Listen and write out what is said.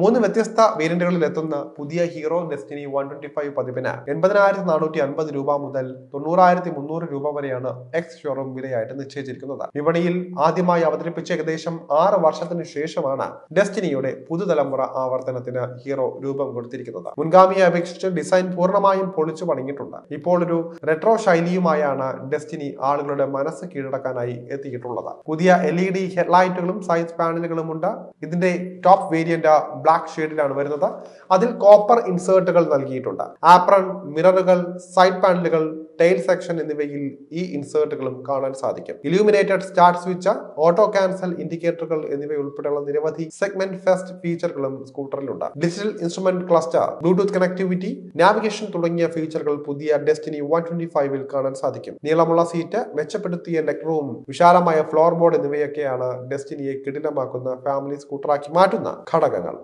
മൂന്ന് വ്യത്യസ്ത വേരിയന്റുകളിൽ എത്തുന്ന പുതിയ Hero Destiny one twenty five പതിപ്പിന് എൺപതിനായിരത്തി നാനൂറ്റി അൻപത് രൂപ മുതൽ തൊണ്ണൂറായിരത്തി മുന്നൂറ് രൂപ വരെയാണ് എക്സ് ഷോറൂം വിലയായിട്ട് നിശ്ചയിച്ചിരിക്കുന്നത്. വിപണിയിൽ ആദ്യമായി അവതരിപ്പിച്ച ഏകദേശം ആറ് വർഷത്തിന് ശേഷമാണ് ഡെസ്റ്റിനിയുടെ പുതുതലമുറ ആവർത്തനത്തിന് ഹീറോ രൂപം കൊടുത്തിരിക്കുന്നത്. മുൻഗാമിയെ അപേക്ഷിച്ച് ഡിസൈൻ പൂർണമായും പൊളിച്ചു പണിഞ്ഞിട്ടുണ്ട്. ഇപ്പോൾ ഒരു റെട്രോ ശൈലിയുമായാണ് ഡെസ്റ്റിനി ആളുകളുടെ മനസ്സ് കീഴടക്കാനായി എത്തിയിട്ടുള്ളത്. പുതിയ എൽ ഇ ഡി ഹെഡ്ലൈറ്റുകളും സൈസ് പാനലുകളും ഉണ്ട് ഇതിന്റെ ടോപ്പ് വേരിയന്റ് ബ്ലാക്ക് ഷെയ്ഡിലാണ് വരുന്നത്. അതിൽ കോപ്പർ ഇൻസേർട്ടുകൾ നൽകിയിട്ടുണ്ട്. ആപ്രൺ മിററുകൾ സൈഡ് പാനലുകൾ ടെയിൽ സെക്ഷൻ എന്നിവയിൽ ഈ ഇൻസേർട്ടുകളും കാണാൻ സാധിക്കും. Illuminated start switch auto cancel ഇൻഡിക്കേറ്ററുകൾ എന്നിവ ഉൾപ്പെടെയുള്ള നിരവധി സെഗ്മെന്റ് ഫെസ്റ്റ് ഫീച്ചറുകളും സ്കൂട്ടറിലുണ്ട് digital instrument cluster Bluetooth connectivity navigation തുടങ്ങിയ ഫീച്ചറുകൾ പുതിയ ഡെസ്റ്റിനി വൺ ട്വന്റി ഫൈവിൽ കാണാൻ സാധിക്കും. നീളമുള്ള സീറ്റ് മെച്ചപ്പെടുത്തിയ ലെഗ് റൂം വിശാലമായ ഫ്ലോർ ബോർഡ് എന്നിവയൊക്കെയാണ് ഡെസ്റ്റിനിയെ കിടിലമാക്കുന്ന ഫാമിലി സ്കൂട്ടറാക്കി മാറ്റുന്ന ഘടകങ്ങൾ.